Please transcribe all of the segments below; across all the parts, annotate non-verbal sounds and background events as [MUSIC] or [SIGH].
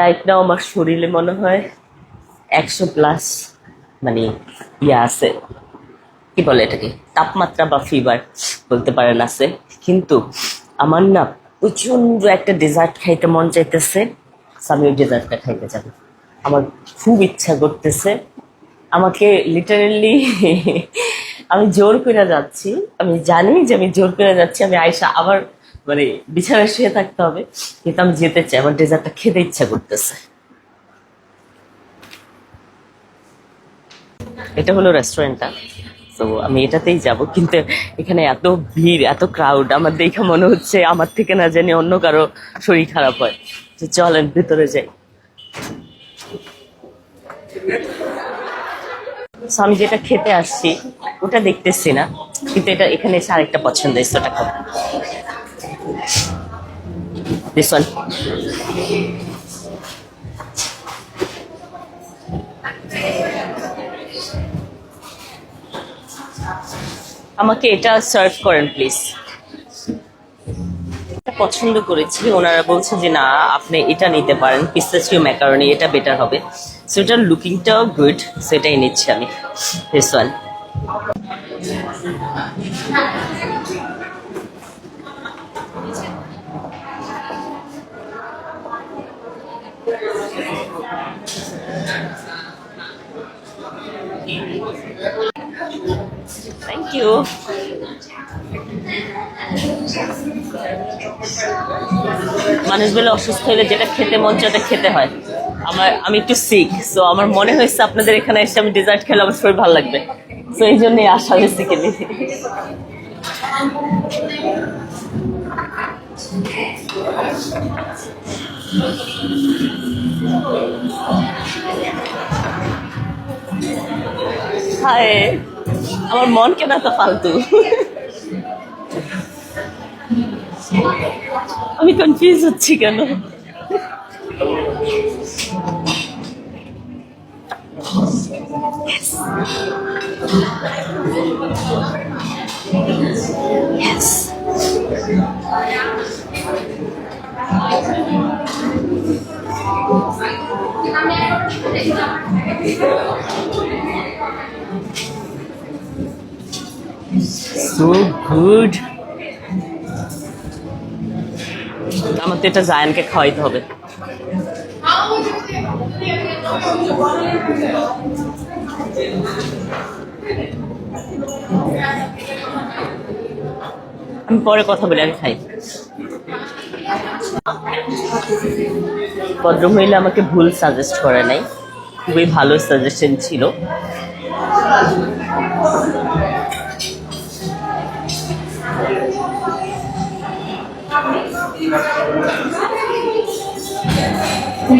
Right now আমার শরীরে মনে হয় একশো প্লাস মানে ইয়ে আছে। কি বলে এটাকে? তাপমাত্রা বা ফিভার বলতে পারেন আছে। কিন্তু আমার না প্রচণ্ড একটা ডেজার্ট খাইতে মন চাইতেছে। আমি ওই ডেজার্টটা খাইতে যাব আমার খুব ইচ্ছা করতেছে। আমাকে লিটারেলি [LAUGHS] আমি জোর করে যাচ্ছি। আমি জানি যে আমি জোর করে যাচ্ছি। আমি আয়সা আবার মানে বিছানায় শুয়ে থাকতে হবে, কিন্তু আমি যেতে চাই, আমার ডেজার্টটা খেতে ইচ্ছা করতেছে। এটা হলো রেস্টুরেন্টটা, তো আমি এটাতেই যাব, কিন্তু এখানে এত ভিড়, এত ক্রাউড আমার দেখে মনে হচ্ছে আমার থেকে না জানি অন্য কারও শরীর খারাপ হয়। তো চলেন, ভিতরে যাই। আমি যেটা খেতে আসছি, ওটা দেখতেছি না, কিন্তু এটা এখানে এসে আরেকটা পছন্দ হয়েছে, ওটা খাব। দিস ওয়ান আমাকে এটা সার্ভ করেন প্লিজ পছন্দ করেছি। ওনারা বলছে যে, না, আপনি এটা নিতে পারেন। পিস্তাচিও ম্যাকারনি, এটা বেটার হবে। সো এটার লুকিংটাও গুড সেটাই নিচ্ছি আমি। দিস ওয়ান থ্যাংক ইউ মানুষ বলে অসুস্থ হলে যেটা খেতে মন চায় খেতে হয়। আমার, আমি একটু সিক সো আমার মনে হয়েছে আপনাদের এখানে এসে আমি ডেজার্ট খেলে আমার শরীর ভালো লাগবে। সো এই জন্যই আসা বেসিক্যালি হায় আমার মন কেন এত ফালতু? আমি কনফিউজ হচ্ছি কেন? Yes. So good. আমার তো এটা জায়ানকে খাওয়াইতে হবে। আমি পরে কথা বলে, আমি খাই। ভদ্রমহিলা আমাকে ভুল সাজেস্ট করে নাই। খুবই ভালো সাজেশন ছিল।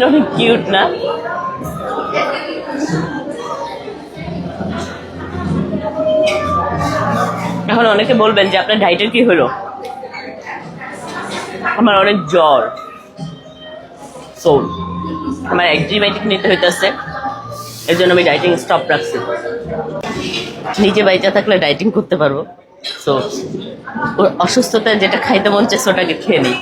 অনেক কিউট না এখন অনেকে বলবেন যে আপনার ডাইটের কি হলো? আমার অনেক জ্বর। সো আমার অ্যান্টিবায়োটিক নিতে হইতেছে। এর জন্য আমি ডাইটিং স্টপ রাখছি। নিজে বাড়িতে থাকলে ডাইটিং করতে পারব। সো ওর অসুস্থতায় যেটা খাইতে মন চাইছে ওটাকে খেয়ে নিই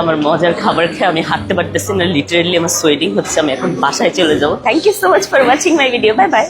আমার মজার খাবার খেয়ে আমি হাঁটতে পারতেছি না লিটারেলি আমার সোয়েটিং হচ্ছে, আমি এখন বাসায় চলে যাব। Thank you so much for watching my video bye bye